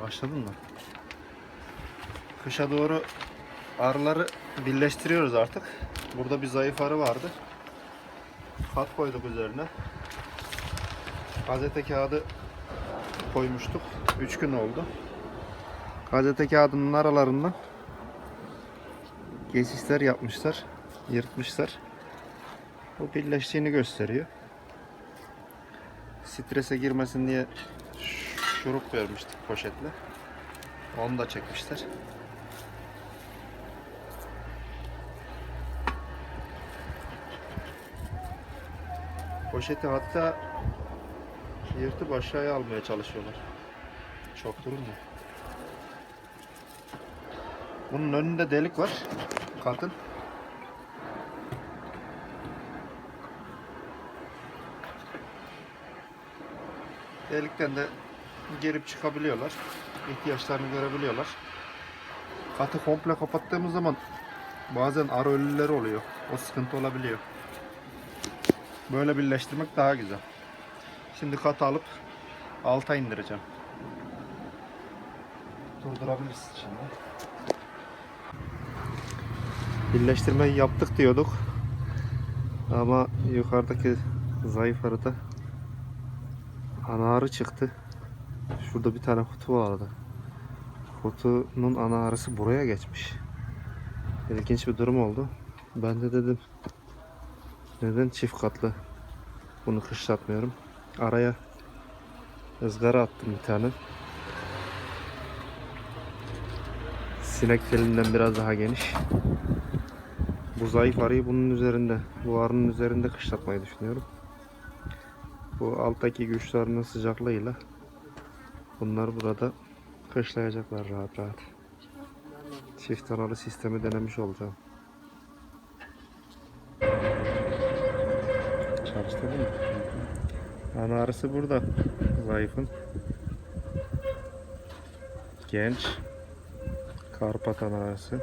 Başladın mı? Kışa doğru arıları birleştiriyoruz artık. Burada bir zayıf arı vardı. Kat koyduk üzerine. Gazete kağıdı koymuştuk. 3 gün oldu. Gazete kağıdının aralarından geçişler yapmışlar. Yırtmışlar. Bu birleştiğini gösteriyor. Strese girmesin diye şurup vermiştik poşetle. Onu da çekmişler. Poşeti hatta yırtıp aşağıya almaya çalışıyorlar. Çok durmuyor. Bunun önünde delik var. Katın. Delikten de girip çıkabiliyorlar. İhtiyaçlarını görebiliyorlar. Katı komple kapattığımız zaman bazen arı ölüleri oluyor. O sıkıntı olabiliyor. Böyle birleştirmek daha güzel. Şimdi katı alıp alta indireceğim. Durdurabilirsin şimdi. Birleştirmeyi yaptık diyorduk. Ama yukarıdaki zayıf arıda ana arı çıktı. Şurada bir tane kutu vardı. Kutunun ana arısı buraya geçmiş. İlginç bir durum oldu. Ben de dedim neden çift katlı bunu kışlatmıyorum. Araya ızgara attım bir tane. Sinek telinden biraz daha geniş. Bu zayıf arıyı bunun üzerinde, bu arının üzerinde kışlatmayı düşünüyorum. Bu alttaki güçlerinin sıcaklığıyla bunlar burada kışlayacaklar rahat rahat. Çift analı sistemi denemiş olacağım. Çalıştırdın mı? Ana arısı burada. Zayıfın. Genç. Karpat ana arısı.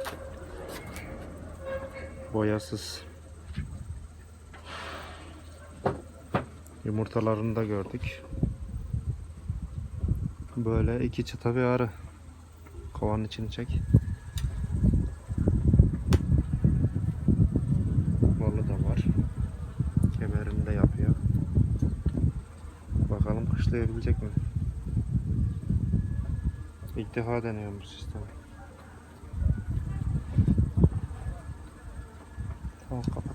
Boyasız. Yumurtalarını da gördük. Böyle iki çıta bir arı. Kovanın içini çek. Balı da var. Kemerini de yapıyor. Bakalım kışlayabilecek mi? İlk defa deniyorum bu sistemi. Tamam.